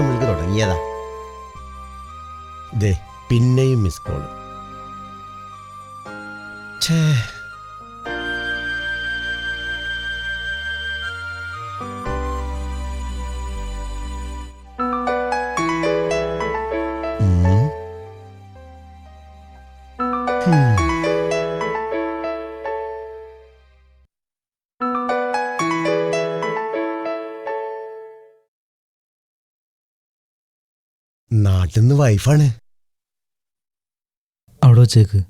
ഉറങ്ങിയതാ ദേ പിന്നെയും miss call ഛേ. ഉം. നാട്ടിന്ന് വൈഫാണ് അവിടെ വെച്ചേക്ക്.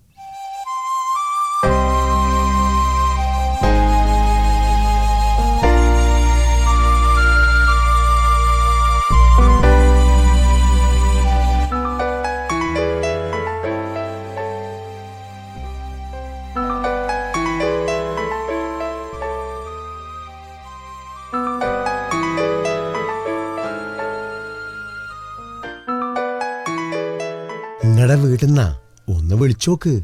വീട്ടിന്നാ ഒന്ന് വിളിച്ചോക്ക്.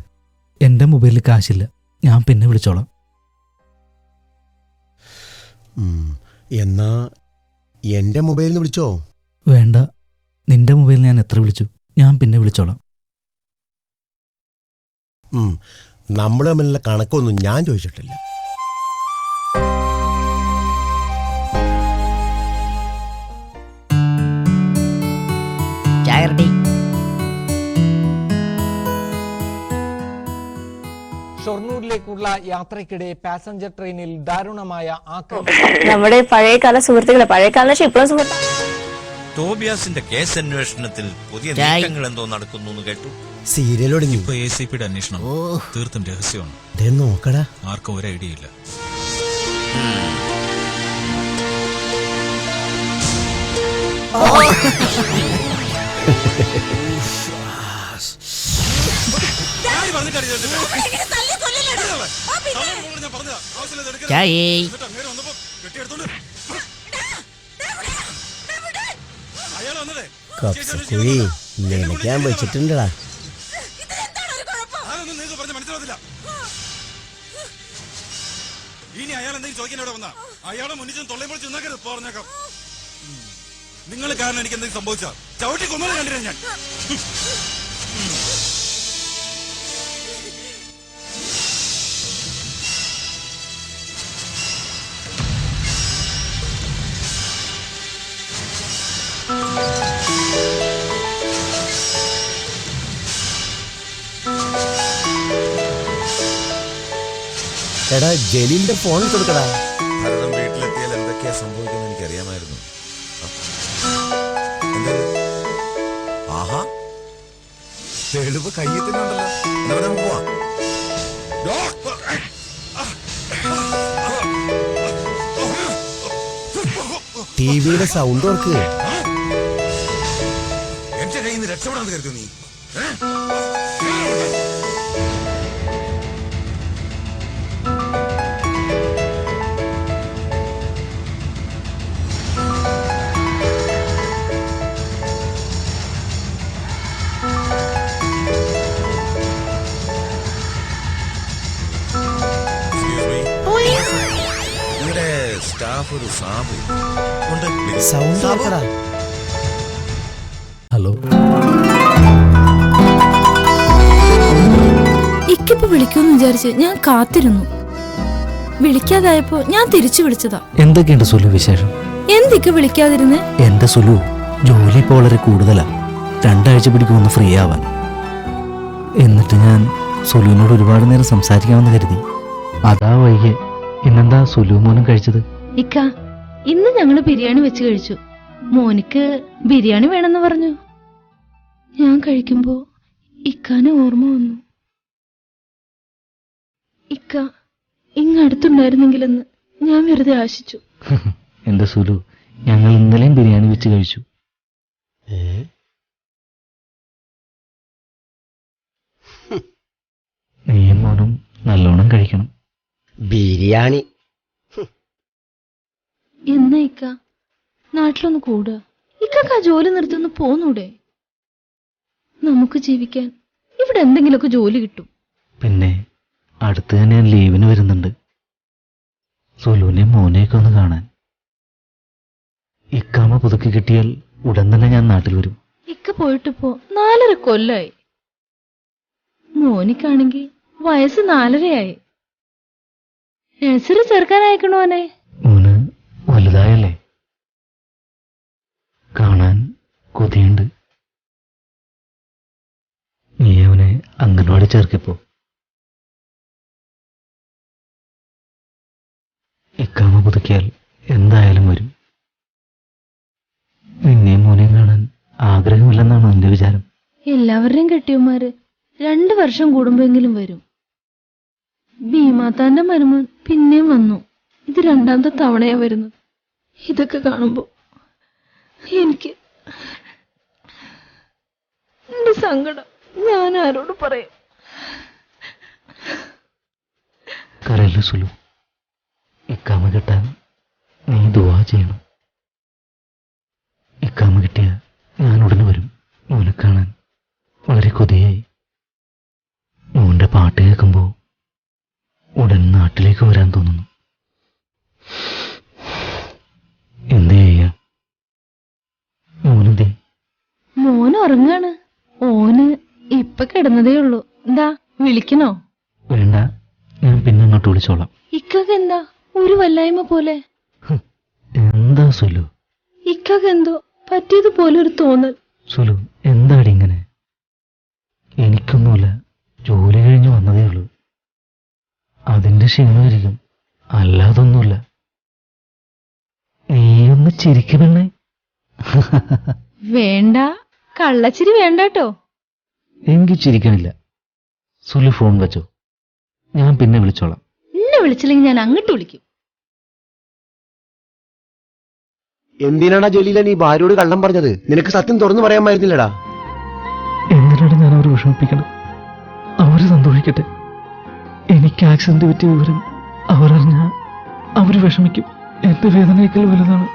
എന്റെ മൊബൈലിൽ കാശില്ല. ഞാൻ പിന്നെ വിളിച്ചോളാം. ഉം. എന്നാ എന്റെ മൊബൈലിൽ നിന്ന് വിളിച്ചോ? വേണ്ട. നിന്റെ മൊബൈലിൽ ഞാൻ എത്ര വിളിച്ചു? ഞാൻ പിന്നെ വിളിച്ചോളാം. ഉം. നമ്മൾ തമ്മിലുള്ള കണക്കൊന്നും ഞാൻ ചോദിച്ചിട്ടില്ല. ചായ റെഡി ഷൊർണൂരിലേക്കുള്ള യാത്രയ്ക്കിടെ പാസഞ്ചർ ട്രെയിനിൽ ദാരുണമായ ആക്രമണം നമ്മുടെ പഴയകാല സുഹൃത്തുക്കളെ പഴയകാലം ഇപ്പോഴും സുഹൃത്ത് ടോബിയാസിന്റെ കേസ് അന്വേഷണത്തിൽ പുതിയ. നീക്കങ്ങൾ എന്തോ നടക്കുന്നു എന്ന് കേട്ടു സീരിയൽ ഒടിഞ്ഞു ഇപ്പൊ എ സി പിയുടെ അന്വേഷണം തീർത്തും രഹസ്യമാണ് നോക്കടാ ആർക്കും ഒരു ഐഡിയ ഇല്ല ചായ. കപ്സക്കുഴി വെച്ചിട്ടുണ്ടടാ. ഇനി അയാൾ എന്തെങ്കിലും ചോദിക്കാൻ ഇവിടെ വന്നാ? അയാളെ മുന്നിച്ചും തൊള്ളയും പൊളിച്ച് നിന്നേക്കരുത് പറഞ്ഞേക്കാം. നിങ്ങൾ കാരണം എനിക്ക് എന്തെങ്കിലും സംഭവിച്ചാ? ചവിട്ടി കൊന്നത് കണ്ടില്ല ഞാൻ? എടാ ജലീലിന്റെ ഫോൺ കൊടുക്കടാ. ഭരതം വീട്ടിലെത്തിയാൽ എന്തൊക്കെയാ സംഭവിക്കുന്നത് എനിക്ക് അറിയാമായിരുന്നു ആഹാ. തെളിവ് നമുക്ക് പോവാം. ടി വിയുടെ സൗണ്ട് ഓർക്ക്. എന്റെ കയ്യിൽ നിന്ന് രക്ഷപ്പെടാൻ കരുതുന്നു നീ. സ്റ്റാഫ് സാബു. സൗണ്ട് ഓർക്കടാ ഹലോ. ഇക്കിപ്പോ വിളിക്കുമെന്ന് വിചാരിച്ച് ഞാൻ കാത്തിരുന്നു. വിളിക്കാതായപ്പോ ഞാൻ തിരിച്ചു വിളിച്ചതാ. എന്തൊക്കെയുണ്ട് സുലു വിശേഷം? എന്തൊക്കെ വിളിക്കാതിരുന്നേ? എന്റെ സുലു ജോലി ഇപ്പോൾ വളരെ കൂടുതലാ. രണ്ടാഴ്ച പിടിക്കുമെന്ന് ഫ്രീ ആവാൻ. എന്നിട്ട് ഞാൻ സുലുവിനോട് ഒരുപാട് നേരം സംസാരിക്കാമെന്ന് കരുതി. അതാ വൈകി ഇന്നെന്താ സുലു മോനും കഴിച്ചത്? ഇക്ക ഇന്ന് ഞങ്ങൾ ബിരിയാണി വെച്ച് കഴിച്ചു. മോനിക്ക് ബിരിയാണി വേണമെന്ന് പറഞ്ഞു. ഞാൻ കഴിക്കുമ്പോ ഇക്കാന് ഓർമ്മ വന്നു. ഇക്ക ഇങ്ങടുത്തുണ്ടായിരുന്നെങ്കിലെന്ന് ഞാൻ വെറുതെ ആശിച്ചു. എന്താ സുലു ഞങ്ങൾ ഇന്നലെയും ബിരിയാണി വെച്ച് കഴിച്ചു? നീയും മോനും നല്ലോണം കഴിക്കണം. ബിരിയാണി. എന്നാ ഇക്ക നാട്ടിലൊന്ന് കൂടുക ഇക്കൊക്കെ ആ ജോലി നിർത്തി പോന്നൂടെ. നമുക്ക് ജീവിക്കാൻ ഇവിടെ എന്തെങ്കിലുമൊക്കെ ജോലി കിട്ടും. പിന്നെ അടുത്ത് തന്നെ ഞാൻ ലീവിന് വരുന്നുണ്ട്. സുലുവിനെ മോനെയൊക്കെ ഒന്ന് കാണാൻ. ഇക്കാമ പുതുക്കി കിട്ടിയാൽ ഉടൻ തന്നെ ഞാൻ നാട്ടിൽ വരും. ഇക്ക പോയിട്ട് പോ നാലര കൊല്ലായി. മോനിക്കാണെങ്കി വയസ്സ് നാലരയായി. നഴ്സറി മോന്? വലുതായല്ലേ കാണാൻ കൊതിയുണ്ട്. നീ അവനെ അംഗൻവാടി ചേർക്കിപ്പോ? ഇക്കാമ പുതുക്കിയാൽ എന്തായാലും വരും. നിന്നെയും മോനെയും കാണാൻ ആഗ്രഹമില്ലെന്നാണ് എന്റെ വിചാരം? എല്ലാവരുടെയും കെട്ടിയന്മാര് രണ്ടു വർഷം കൂടുമ്പോഴെങ്കിലും വരും. ഭീമാത്താന്റെ മരുമോൻ പിന്നെയും വന്നു. ഇത് രണ്ടാമത്തെ തവണയാ വരുന്നത്. ഇതൊക്കെ കാണുമ്പോ എനിക്ക് എന്റെ സങ്കടം ഞാൻ ആരോട് പറയും? കരല്ല സുലു? ഇക്കാമ കിട്ടാൻ നീ ദുവാ ചെയ്യണം. ഇക്കാമ കിട്ടിയ കിടന്നതേ ഉള്ളൂ. എന്താ വിളിക്കണോ? വേണ്ട ഞാൻ പിന്നെ അങ്ങോട്ട് വിളിച്ചോളാം. ഇക്കക്ക് എന്താ? ഒരു വല്ലായ്മ പോലെ. എന്താ സുലു? ഇക്കക്ക് എന്തോ പറ്റിയതുപോലെ ഒരു തോന്നൽ. സുലു എന്താടി ഇങ്ങനെ? എനിക്കൊന്നുമില്ല ജോലി കഴിഞ്ഞു വന്നതേ ഉള്ളൂ. അതിന്റെ ക്ഷീണമായിരിക്കും. അല്ലാതൊന്നുമില്ല. നീയൊന്ന് ചിരിക്കണേ വേണ്ട കള്ളച്ചിരി വേണ്ടാട്ടോ എനിക്ക് ചിരിക്കണില്ല സുലു ഫോൺ വെച്ചോ. ഞാൻ പിന്നെ വിളിച്ചോളാം. എന്നെ വിളിച്ചില്ലെങ്കിൽ ഞാൻ അങ്ങോട്ട് വിളിക്കും. എന്തിനാടാ ജോലിയിലെ നീ ഭാര്യയോട് കള്ളം പറഞ്ഞത്? നിനക്ക് സത്യം തുറന്നു പറയാമായിരുന്നില്ലടാ എന്തിനാണ് ഞാൻ അവരെ വിഷമിപ്പിക്കണം. അവർ സന്തോഷിക്കട്ടെ. എനിക്ക് ആക്സിഡന്റ് പറ്റിയ വിവരം അവരറിഞ്ഞ അവർ വിഷമിക്കും. എന്റെ വേദനയേക്കാൾ വലുതാണ്.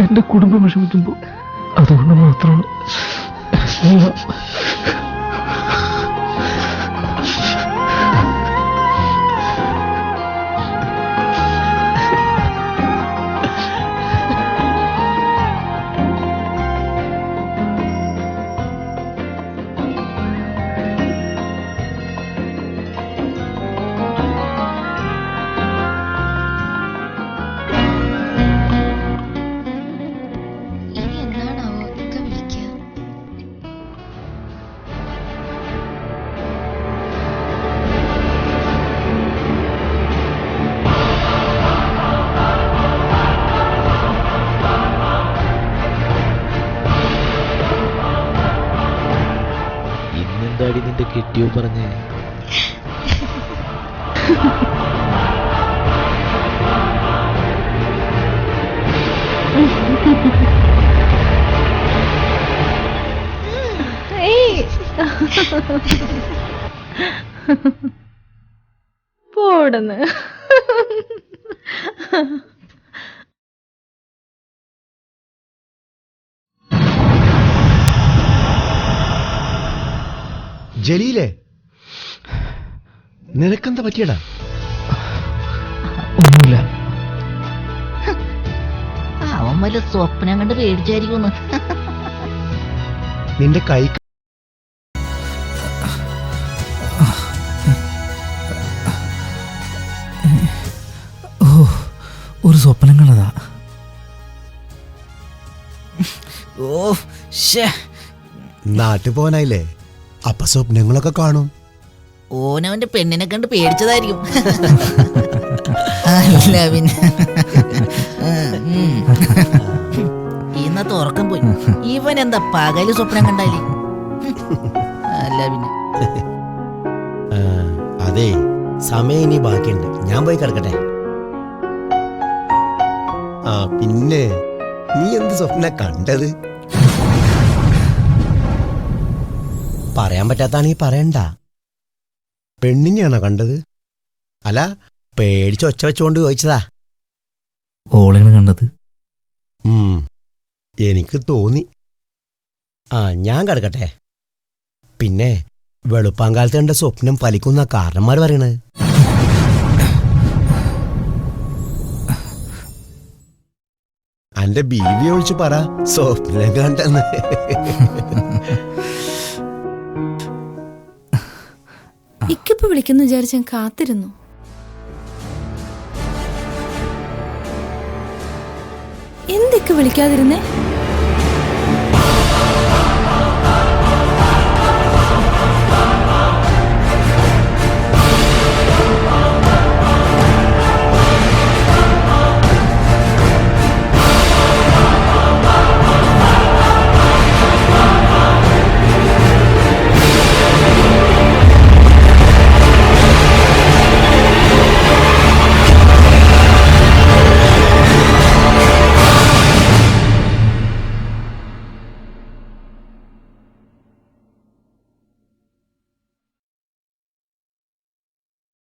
എന്റെ കുടുംബം വിഷമിക്കുമ്പോൾ അതുകൊണ്ട് മാത്രമാണ്. ഇന്നെന്താടി നിന്റെ കെട്ടിയോ പറഞ്ഞേ? ha പോടന്ന്. ജലീലേ? നിനക്കെന്താ പറ്റിയടാ? ഒന്നുമില്ല. അവൻ വല്ല സ്വപ്നം കണ്ട് പേടിച്ചായിരിക്കുന്നു നിന്റെ കൈ ഓ ഒരു സ്വപ്നം കണ്ടതാ. ഓ ഷേ നാട്ടിൽ പോകാനായില്ലേ? അപ്പൊ സ്വപ്നങ്ങളൊക്കെ കാണും. ഓനവന്റെ പെണ്ണിനെ കണ്ട് പേടിച്ചതായിരിക്കും. അല്ല പിന്നെ. ഉം. ഇന്നത്തെ ഉറക്കം പോയി. ഇവൻ എന്താ പകൽ സ്വപ്നം കണ്ടാലേ? അല്ല പിന്നെ. ആ, അതെ സമയം ഇനി ബാക്കിയുണ്ട്. ഞാൻ പോയി കിടക്കട്ടെ. ആ പിന്നെ നീ എന്ത് സ്വപ്ന കണ്ടത്? പറയാൻ പറ്റാത്താണീ പറയണ്ട. പെണ്ണിനെയാണോ കണ്ടത്? അല്ല പേടിച്ച് ഒച്ച വെച്ചുകൊണ്ട് ചോദിച്ചതാ. ഓളാണ് കണ്ടത്. ഉം, എനിക്ക് തോന്നി. ആ ഞാൻ കിടക്കട്ടെ. പിന്നെ വെളുപ്പാങ്കാലത്ത് കണ്ട സ്വപ്നം ഫലിക്കുന്ന കാരണന്മാർ പറയണത് അന്റെ ബീവി ഒഴിച്ച് പറ സ്വപ്നം കണ്ടെന്ന്. ഇക്കിപ്പോ വിളിക്കുന്നു വിചാരിച്ച് ഞാൻ കാത്തിരുന്നു. എന്തൊക്കെ വിളിക്കാതിരുന്നേ?